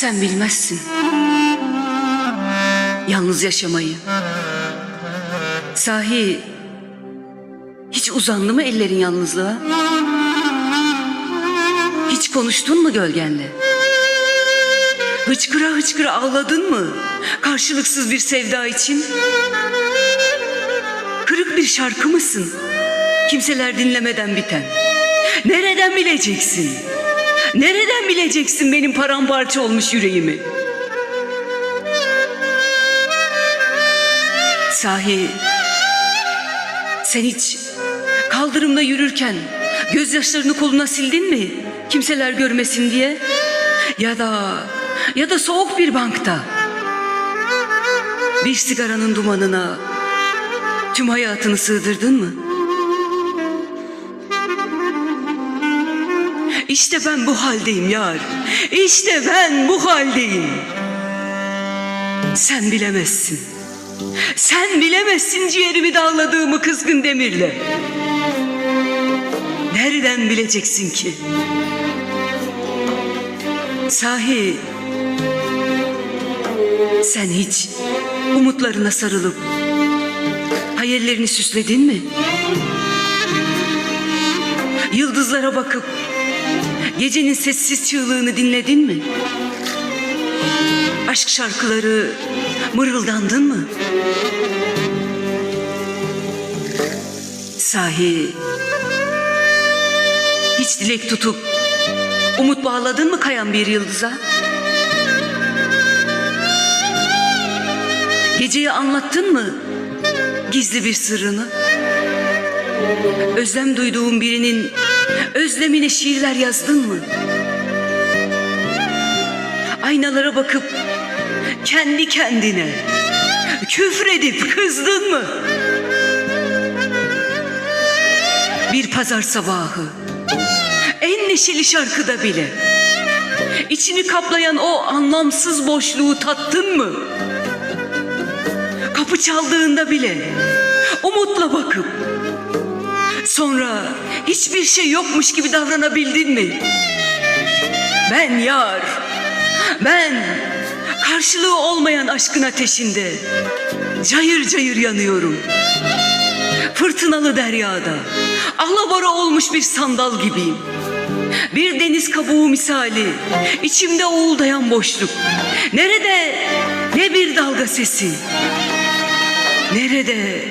Sen bilmezsin. Yalnız yaşamayı. Sahi hiç uzandı mı ellerin yalnızlığa? Hiç konuştun mu gölgenle? Hıçkıra hıçkıra ağladın mı? Karşılıksız bir sevda için. Kırık bir şarkı mısın? Kimseler dinlemeden biten. Nereden bileceksin? Nereden bileceksin benim paramparça olmuş yüreğimi? Sahi sen hiç kaldırımda yürürken gözyaşlarını koluna sildin mi? Kimseler görmesin diye. Ya da ya da soğuk bir bankta bir sigaranın dumanına tüm hayatını sığdırdın mı? İşte ben bu haldeyim yar. İşte ben bu haldeyim. Sen bilemezsin. Sen bilemezsin ciğerimi dağladığımı kızgın demirle. Nereden bileceksin ki? Sahi sen hiç umutlarına sarılıp hayallerini süsledin mi? Yıldızlara bakıp gecenin sessiz çığlığını dinledin mi? Aşk şarkıları mırıldandın mı? Sahi hiç dilek tutup umut bağladın mı kayan bir yıldıza? Geceyi anlattın mı gizli bir sırrını? Özlem duyduğun birinin özlemine şiirler yazdın mı? Aynalara bakıp kendi kendine küfredip kızdın mı? Bir pazar sabahı en neşeli şarkıda bile içini kaplayan o anlamsız boşluğu tattın mı? Kapı çaldığında bile umutla bakıp sonra hiçbir şey yokmuş gibi davranabildin mi? Ben yar, ben karşılığı olmayan aşkın ateşinde cayır cayır yanıyorum. Fırtınalı deryada alabora olmuş bir sandal gibiyim. Bir deniz kabuğu misali içimde uğuldayan boşluk. Nerede ne bir dalga sesi. Nerede